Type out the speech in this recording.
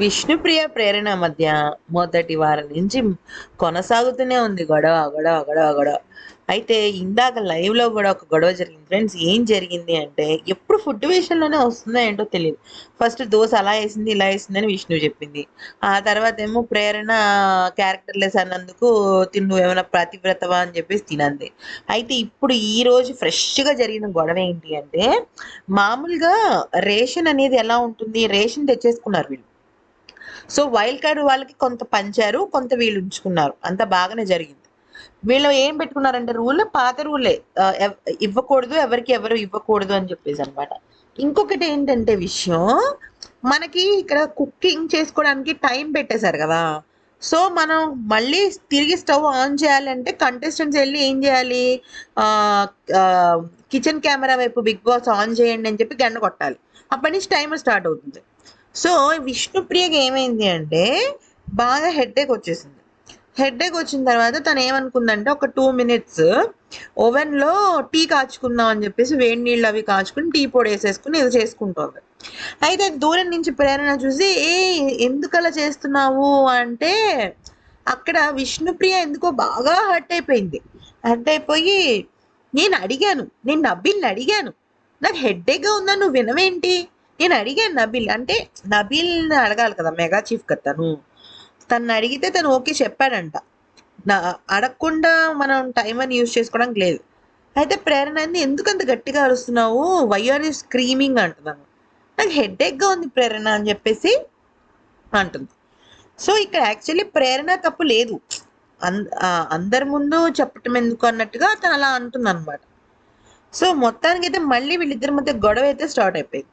విష్ణుప్రియ ప్రేరణ మధ్య మొదటి వారం నుంచి కొనసాగుతూనే ఉంది గొడవ గొడవ గొడవ గొడవ. అయితే ఇందాక లైవ్లో లో కూడా ఒక గొడవ జరిగింది. ఫ్రెండ్స్ ఏం జరిగింది అంటే ఎప్పుడు ఫుడ్ విషయంలోనే వస్తుందో ఏంటో తెలియదు ఫస్ట్ దోశ అలా వేసింది ఇలా వేసింది అని విష్ణు చెప్పింది. ఆ తర్వాత ఏమో ప్రేరణ క్యారెక్టర్ లెస్ అన్నందుకు తిను ఏమైనా ప్రతివ్రతవా అని చెప్పేసి తినంది. అయితే ఇప్పుడు ఈ రోజు ఫ్రెష్గా గా జరిగిన గొడవ ఏంటి అంటే మామూలుగా రేషన్ అనేది ఎలా ఉంటుంది? రేషన్ తెచ్చేసుకున్నారు వీళ్ళు. సో వైల్డ్ కార్డ్ వాళ్ళకి కొంత పంచారు కొంత వీళ్ళు ఉంచుకున్నారు. అంత బాగానే జరిగింది. వీళ్ళు ఏం పెట్టుకున్నారంటే రూల్ పాత రూలే. ఇవ్వకూడదు ఎవరికి ఎవరు ఇవ్వకూడదు అని చెప్పేసి అనమాట ఇంకొకటి ఏంటంటే విషయం మనకి ఇక్కడ కుకింగ్ చేసుకోవడానికి టైం పెట్టేశారు కదా. సో మనం మళ్ళీ తిరిగి స్టవ్ ఆన్ చేయాలంటే కంటెస్టెంట్స్ వెళ్ళి ఏం చేయాలి? కిచెన్ కెమెరా వైపు బిగ్ బాస్ ఆన్ చేయండి అని చెప్పి గండ కొట్టాలి. అప్పటి నుంచి టైమర్ స్టార్ట్ అవుతుంది. సో విష్ణుప్రియకి ఏమైంది అంటే బాగా హెడ్ఏక్ వచ్చేసింది. హెడ్ఏక్ వచ్చిన తర్వాత తను ఏమనుకుందంటే ఒక టూ మినిట్స్ ఓవెన్లో టీ కాచుకుందాం అని చెప్పేసి వేడి నీళ్ళు అవి కాచుకుని టీ పొడి వేసేసుకుని ఇది చేసుకుంటుంది. అయితే దూరం నుంచి ప్రేరణ చూసి ఏ ఎందుకు అలా చేస్తున్నావు? అంటే అక్కడ విష్ణుప్రియ ఎందుకో బాగా హర్ట్ అయిపోయింది. హర్ట్ అయిపోయి నేను అడిగాను నేను నబ్బిల్ని అడిగాను నాకు హెడ్ఏక్గా ఉందా? నువ్వు వినవేంటి? నేను అడిగాను నబిల్ అంటే నబిల్ని అడగాలి కదా మెగా చీఫ్ కదా తను. తను అడిగితే తను ఓకే చెప్పాడంట. నా అడగకుండా మనం టైం అని యూజ్ చేసుకోవడానికి లేదు. అయితే ప్రేరణ అంది ఎందుకు అంత గట్టిగా అరుస్తున్నావు? వై ఆర్ యూ స్క్రీమింగ్ అంటున్నాను. నాకు హెడ్ఏక్గా ఉంది ప్రేరణ అని చెప్పేసి అంటుంది. సో ఇక్కడ యాక్చువల్లీ ప్రేరణ తప్పు లేదు. అంద అందరి ముందు చెప్పటం ఎందుకు అన్నట్టుగా తను అలా అంటుంది అనమాట సో మొత్తానికైతే మళ్ళీ వీళ్ళిద్దరి మధ్య గొడవ అయితే స్టార్ట్ అయిపోయింది.